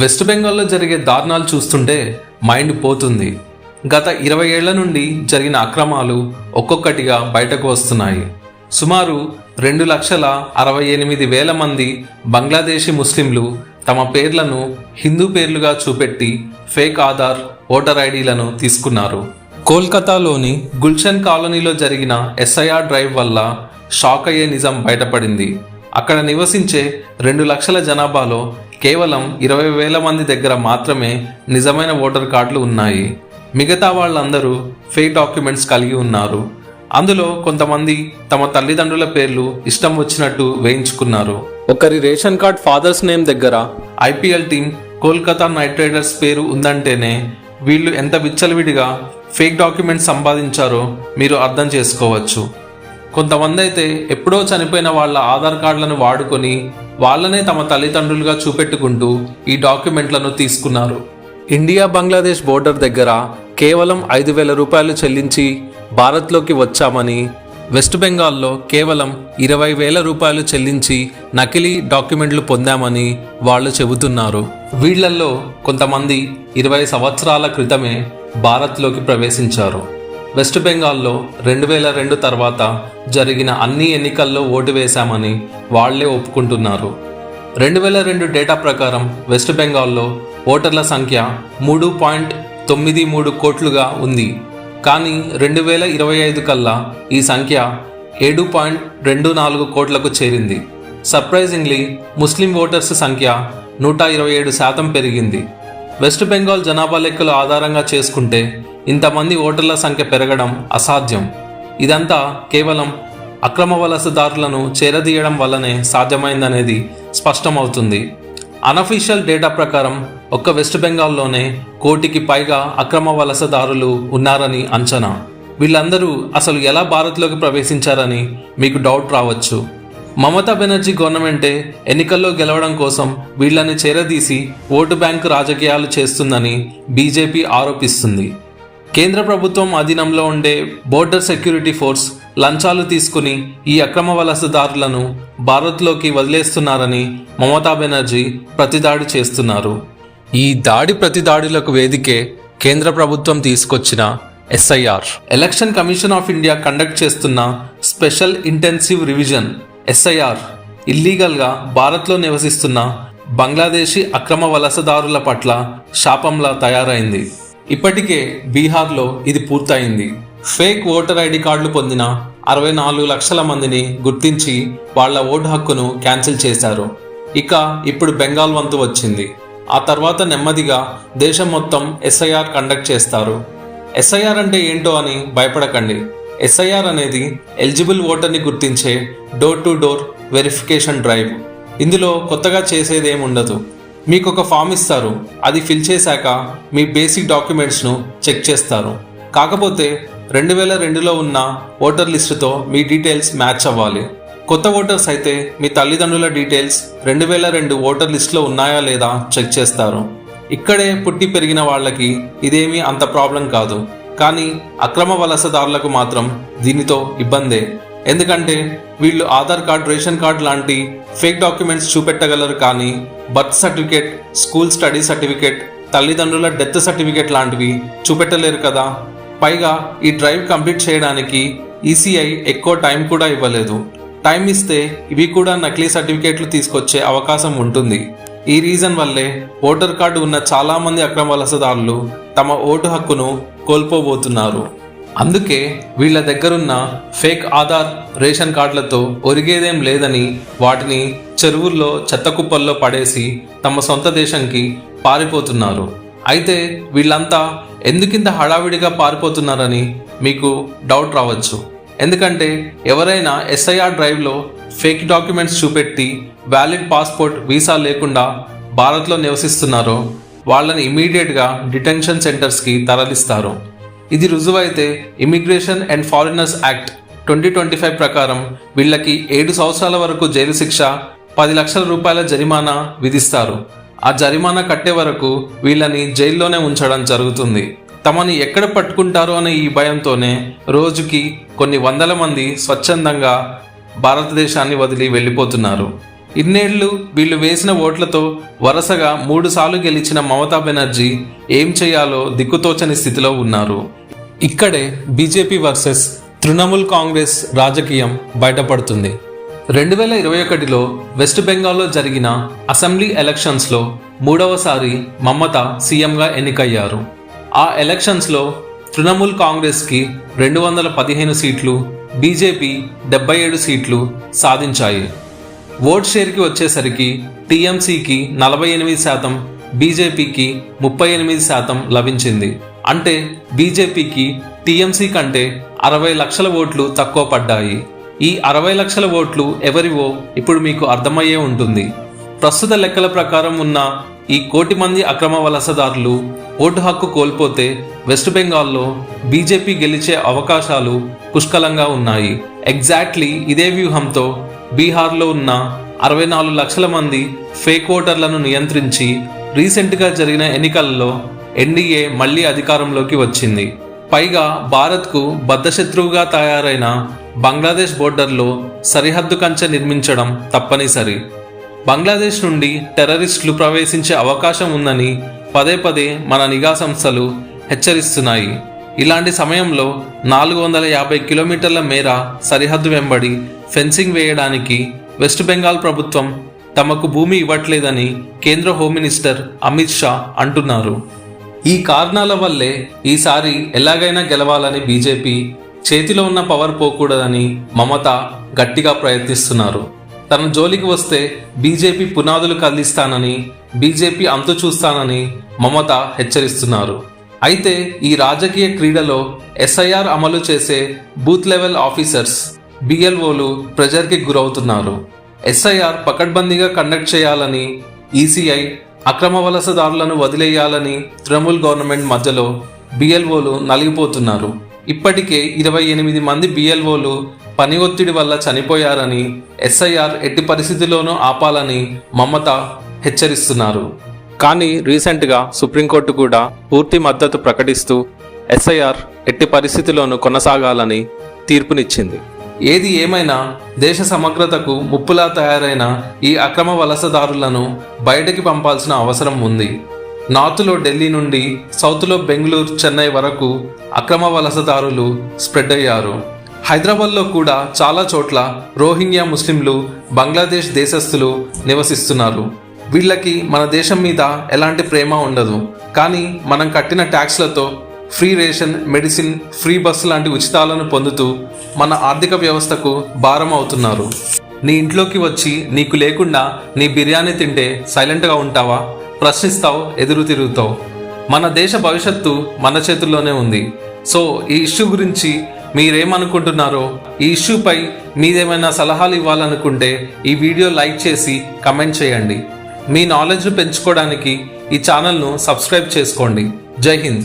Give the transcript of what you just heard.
West బెంగాల్లో జరిగే దారుణాలు చూస్తుంటే మైండ్ పోతుంది. గత ఇరవై ఏళ్ళ నుండి జరిగిన అక్రమాలు ఒక్కొక్కటిగా బయటకు వస్తున్నాయి. సుమారు రెండు లక్షల అరవై ఎనిమిది వేల మంది బంగ్లాదేశీ ముస్లింలు తమ పేర్లను హిందూ పేర్లుగా చూపెట్టి ఫేక్ ఆధార్ ఓటర్ ఐడీలను తీసుకున్నారు. కోల్కతాలోని గుల్షన్ కాలనీలో జరిగిన ఎస్ఐఆర్ డ్రైవ్ వల్ల షాక్ అయ్యే నిజం బయటపడింది. అక్కడ నివసించే రెండు లక్షల జనాభాలో కేవలం ఇరవై వేల మంది దగ్గర మాత్రమే నిజమైన ఓటర్ కార్డులు ఉన్నాయి. మిగతా వాళ్ళందరూ ఫేక్ డాక్యుమెంట్స్ కలిగి ఉన్నారు. అందులో కొంతమంది తమ తల్లిదండ్రుల పేర్లు ఇష్టం వచ్చినట్టు వేయించుకున్నారు. ఒకరి రేషన్ కార్డ్ ఫాదర్స్ నేమ్ దగ్గర IPL team Kolkata night riders పేరు ఉందంటేనే వీళ్ళు ఎంత విచ్చలవిడిగా ఫేక్ డాక్యుమెంట్స్ సంపాదించారో మీరు అర్థం చేసుకోవచ్చు. కొంతమంది అయితే ఎప్పుడో చనిపోయిన వాళ్ళ ఆధార్ కార్డులను వాడుకొని వాళ్ళనే తమ తల్లిదండ్రులుగా చూపెట్టుకుంటూ ఈ డాక్యుమెంట్లను తీసుకున్నారు. ఇండియా బంగ్లాదేశ్ బోర్డర్ దగ్గర కేవలం ఐదు వేల రూపాయలు చెల్లించి భారత్లోకి వచ్చామని వెస్ట్ బెంగాల్లో కేవలం ఇరవై వేల రూపాయలు చెల్లించి నకిలీ డాక్యుమెంట్లు పొందామని వాళ్ళు చెబుతున్నారు. వీళ్ళల్లో కొంతమంది ఇరవై సంవత్సరాల క్రితమే భారత్లోకి ప్రవేశించారు. వెస్ట్ బెంగాల్లో రెండు వేల రెండు తర్వాత జరిగిన అన్ని ఎన్నికల్లో ఓటు వేశామని వాళ్ళే ఒప్పుకుంటున్నారు. రెండు వేల రెండు డేటా ప్రకారం వెస్ట్ బెంగాల్లో ఓటర్ల సంఖ్య మూడు పాయింట్ తొమ్మిది మూడు కోట్లుగా ఉంది. కానీ రెండు వేల ఇరవై ఐదు కల్లా ఈ సంఖ్య ఏడు పాయింట్ రెండు నాలుగు కోట్లకు చేరింది. సర్ప్రైజింగ్లీ ముస్లిం ఓటర్స్ సంఖ్య నూట ఇరవై ఏడు శాతం పెరిగింది. వెస్ట్ బెంగాల్ జనాభా లెక్కలు ఆధారంగా చేసుకుంటే ఇంతమంది ఓటర్ల సంఖ్య పెరగడం అసాధ్యం. ఇదంతా కేవలం అక్రమ వలసదారులను చేరదీయడం వల్లనే సాధ్యమైందనేది స్పష్టమవుతుంది. అనఫీషియల్ డేటా ప్రకారం ఒక్క వెస్ట్ బెంగాల్లోనే కోటికి పైగా అక్రమ వలసదారులు ఉన్నారని అంచనా. వీళ్ళందరూ అసలు ఎలా భారత్లోకి ప్రవేశించారని మీకు డౌట్ రావచ్చు. మమతా బెనర్జీ గవర్నమెంటే ఎన్నికల్లో గెలవడం కోసం వీళ్ళని చేరదీసి ఓటు బ్యాంకు రాజకీయాలు చేస్తుందని బీజేపీ ఆరోపిస్తుంది. కేంద్ర ప్రభుత్వం అధీనంలో ఉండే బోర్డర్ సెక్యూరిటీ ఫోర్స్ లంచాలు తీసుకుని ఈ అక్రమ వలసదారులను భారత్లోకి వదిలేస్తున్నారని మమతా బెనర్జీ ప్రతిదాడి చేస్తున్నారు. ఈ దాడి ప్రతిదాడులకు వేదికే కేంద్ర ప్రభుత్వం తీసుకొచ్చిన SIR. Election commission of India conduct చేస్తున్న స్పెషల్ ఇంటెన్సివ్ రివిజన్ ఎస్ఐఆర్ ఇల్లీగల్గా భారత్లో నివసిస్తున్న బంగ్లాదేశీ అక్రమ వలసదారుల పట్ల శాపంలా తయారైంది. ఇప్పటికే బీహార్లో ఇది పూర్తయింది. ఫేక్ ఓటర్ ఐడి కార్డులు పొందిన అరవై నాలుగు లక్షల మందిని గుర్తించి వాళ్ళ ఓటు హక్కును క్యాన్సిల్ చేశారు. ఇక ఇప్పుడు బెంగాల్ వంతు వచ్చింది. ఆ తర్వాత నెమ్మదిగా దేశం మొత్తం ఎస్ఐఆర్ కండక్ట్ చేస్తారు. ఎస్ఐఆర్ అంటే ఏంటో అని భయపడకండి. ఎస్ఐఆర్ అనేది ఎలిజిబుల్ ఓటర్ని గుర్తించే door to door verification drive. ఇందులో కొత్తగా చేసేదేముండదు. మీకు ఒక ఫామ్ ఇస్తారు. అది ఫిల్ చేశాక మీ బేసిక్ డాక్యుమెంట్స్ను చెక్ చేస్తారు. కాకపోతే రెండు వేల రెండులో ఉన్న ఓటర్ లిస్టుతో మీ డీటెయిల్స్ మ్యాచ్ అవ్వాలి. కొత్త ఓటర్స్ అయితే మీ తల్లిదండ్రుల డీటెయిల్స్ రెండు వేల రెండు ఓటర్ లిస్టులో ఉన్నాయా లేదా చెక్ చేస్తారు. ఇక్కడే పుట్టి పెరిగిన వాళ్ళకి ఇదేమీ అంత ప్రాబ్లం కాదు. కానీ అక్రమ వలసదారులకు మాత్రం దీనితో ఇబ్బందే. ఎందుకంటే వీళ్ళు ఆధార్ కార్డ్ రేషన్ కార్డ్ లాంటి ఫేక్ డాక్యుమెంట్స్ చూపెట్టగలరు కానీ birth certificate school study certificate తల్లిదండ్రుల డెత్ సర్టిఫికేట్ లాంటివి చూపెట్టలేరు కదా. పైగా ఈ డ్రైవ్ కంప్లీట్ చేయడానికి ఈసీఐ ఎక్కువ టైం కూడా ఇవ్వలేదు. టైం ఇస్తే ఇవి కూడా నకిలీ సర్టిఫికేట్లు తీసుకొచ్చే అవకాశం ఉంటుంది. ఈ రీజన్ వల్లే ఓటర్ కార్డు ఉన్న చాలామంది అక్రమ వలసదారులు తమ ఓటు హక్కును కోల్పోబోతున్నారు. అందుకే వీళ్ళ దగ్గరున్న ఫేక్ ఆధార్ రేషన్ కార్డులతో ఒరిగేదేం లేదని వాటిని చెరువుల్లో చెత్త కుప్పల్లో పడేసి తమ సొంత దేశంకి పారిపోతున్నారు. అయితే వీళ్ళంతా ఎందుకింత హడావిడిగా పారిపోతున్నారని మీకు డౌట్ రావచ్చు. ఎందుకంటే ఎవరైనా ఎస్ఐఆర్ డ్రైవ్లో ఫేక్ డాక్యుమెంట్స్ చూపెట్టి వ్యాలిడ్ పాస్పోర్ట్ వీసా లేకుండా భారత్లో నివసిస్తున్నారో వాళ్ళని ఇమీడియట్గా డిటెన్షన్ సెంటర్స్కి తరలిస్తారు. ఇది రుజువైతే immigration and foreigners act twenty twenty five ప్రకారం వీళ్ళకి ఏడు సంవత్సరాల వరకు జైలు శిక్ష పది లక్షల రూపాయల జరిమానా విధిస్తారు. ఆ జరిమానా కట్టే వరకు వీళ్ళని జైల్లోనే ఉంచడం జరుగుతుంది. తమని ఎక్కడ పట్టుకుంటారో అనే ఈ భయంతోనే రోజుకి కొన్ని వందల మంది స్వచ్ఛందంగా భారతదేశాన్ని వదిలి వెళ్ళిపోతున్నారు. ఇన్నేళ్ళు వీళ్ళు వేసిన ఓట్లతో వరుసగా మూడుసార్లు గెలిచిన మమతా బెనర్జీ ఏం చేయాలో దిక్కుతోచని స్థితిలో ఉన్నారు. ఇక్కడే బీజేపీ వర్సెస్ తృణమూల్ కాంగ్రెస్ రాజకీయం బయటపడుతుంది. రెండు వేల ఇరవై ఒకటిలో వెస్ట్ బెంగాల్లో జరిగిన అసెంబ్లీ ఎలక్షన్స్లో మూడవసారి మమత సీఎంగా ఎన్నికయ్యారు. ఆ ఎలక్షన్స్లో తృణమూల్ కాంగ్రెస్కి రెండు వందల పదిహేను సీట్లు బీజేపీ డెబ్బై ఏడు సీట్లు సాధించాయి. ఓట్ షేర్కి వచ్చేసరికి టీఎంసీకి నలభై ఎనిమిది శాతం బీజేపీకి ముప్పై ఎనిమిది శాతం లభించింది. అంటే బీజేపీకి టీఎంసీ కంటే అరవై లక్షల ఓట్లు తక్కువ పడ్డాయి. ఈ అరవై లక్షల ఓట్లు ఎవరివో ఇప్పుడు మీకు అర్థమయ్యే ఉంటుంది. ప్రస్తుత లెక్కల ప్రకారం ఉన్న ఈ కోటి మంది అక్రమ వలసదారులు ఓటు హక్కు కోల్పోతే వెస్ట్ బెంగాల్లో బీజేపీ గెలిచే అవకాశాలు పుష్కలంగా ఉన్నాయి. ఎగ్జాక్ట్లీ ఇదే వ్యూహంతో బీహార్లో ఉన్న అరవై నాలుగు లక్షల మంది ఫేక్ ఓటర్లను నియంత్రించి రీసెంట్గా జరిగిన ఎన్నికల్లో ఎన్డీఏ మళ్ళీ అధికారంలోకి వచ్చింది. పైగా భారత్కు బద్ధశత్రువుగా తయారైన బంగ్లాదేశ్ బోర్డర్లో సరిహద్దు కంచె నిర్మించడం తప్పనిసరి. బంగ్లాదేశ్ నుండి టెర్రరిస్టులు ప్రవేశించే అవకాశం ఉందని పదే పదే మన నిఘా సంస్థలు హెచ్చరిస్తున్నాయి. ఇలాంటి సమయంలో నాలుగు వందల యాభై కిలోమీటర్ల మేర సరిహద్దు వెంబడి ఫెన్సింగ్ వేయడానికి వెస్ట్ బెంగాల్ ప్రభుత్వం తమకు భూమి ఇవ్వట్లేదని కేంద్ర హోమ్ మినిస్టర్ అమిత్ షా అంటున్నారు. ఈ కారణాల వల్లే ఈసారి ఎలాగైనా గెలవాలని బీజేపీ చేతిలో ఉన్న పవర్ పోకూడదని మమత గట్టిగా ప్రయత్నిస్తున్నారు. తన జోలికి వస్తే బీజేపీ పునాదులు కదిలిస్తానని బీజేపీ అంతు చూస్తానని మమత హెచ్చరిస్తున్నారు. అయితే ఈ రాజకీయ క్రీడలో ఎస్ఐఆర్ అమలు చేసే బూత్ లెవెల్ ఆఫీసర్స్ బిఎల్ఓలు ప్రెజర్కి గురవుతున్నారు. ఎస్ఐఆర్ పకడ్బందీగా కండక్ట్ చేయాలని ఈసీఐ అక్రమ వలసదారులను వదిలేయాలని తృణమూల్ గవర్నమెంట్ మధ్యలో బిఎల్ఓలు నలిగిపోతున్నారు. ఇప్పటికే ఇరవై ఎనిమిది మంది బిఎల్ఓలు పని ఒత్తిడి వల్ల చనిపోయారని ఎస్ఐఆర్ ఎట్టి పరిస్థితిలోనూ ఆపాలని మమత హెచ్చరిస్తున్నారు. కానీ రీసెంట్గా సుప్రీంకోర్టు కూడా పూర్తి మద్దతు ప్రకటిస్తూ ఎస్ఐఆర్ ఎట్టి పరిస్థితిలోనూ కొనసాగాలని తీర్పునిచ్చింది. ఏది ఏమైనా దేశ సమగ్రతకు ముప్పులా తయారైన ఈ అక్రమ వలసదారులను బయటకి పంపాల్సిన అవసరం ఉంది. నార్త్లో ఢిల్లీ నుండి సౌత్లో బెంగళూరు చెన్నై వరకు అక్రమ వలసదారులు స్ప్రెడ్ అయ్యారు. హైదరాబాద్లో కూడా చాలా చోట్ల రోహింగ్యా ముస్లింలు బంగ్లాదేశ్ దేశస్థులు నివసిస్తున్నారు. వీళ్ళకి మన దేశం మీద ఎలాంటి ప్రేమ ఉండదు. కానీ మనం కట్టిన ట్యాక్స్లతో free ration medicine free bus లాంటి ఉచితాలను పొందుతూ మన ఆర్థిక వ్యవస్థకు భారం అవుతున్నారు. నీ ఇంట్లోకి వచ్చి నీకు లేకుండా నీ బిర్యానీ తింటే సైలెంట్గా ఉంటావా? ప్రశ్నిస్తావు ఎదురు తిరుగుతావు. మన దేశ భవిష్యత్తు మన చేతుల్లోనే ఉంది. సో ఈ ఇష్యూ గురించి మీరేమనుకుంటున్నారో ఈ ఇష్యూపై మీదేమైనా సలహాలు ఇవ్వాలనుకుంటే ఈ వీడియో లైక్ చేసి కమెంట్ చేయండి. మీ నాలెడ్జ్ను పెంచుకోవడానికి ఈ ఛానల్ను సబ్స్క్రైబ్ చేసుకోండి. జై హింద్.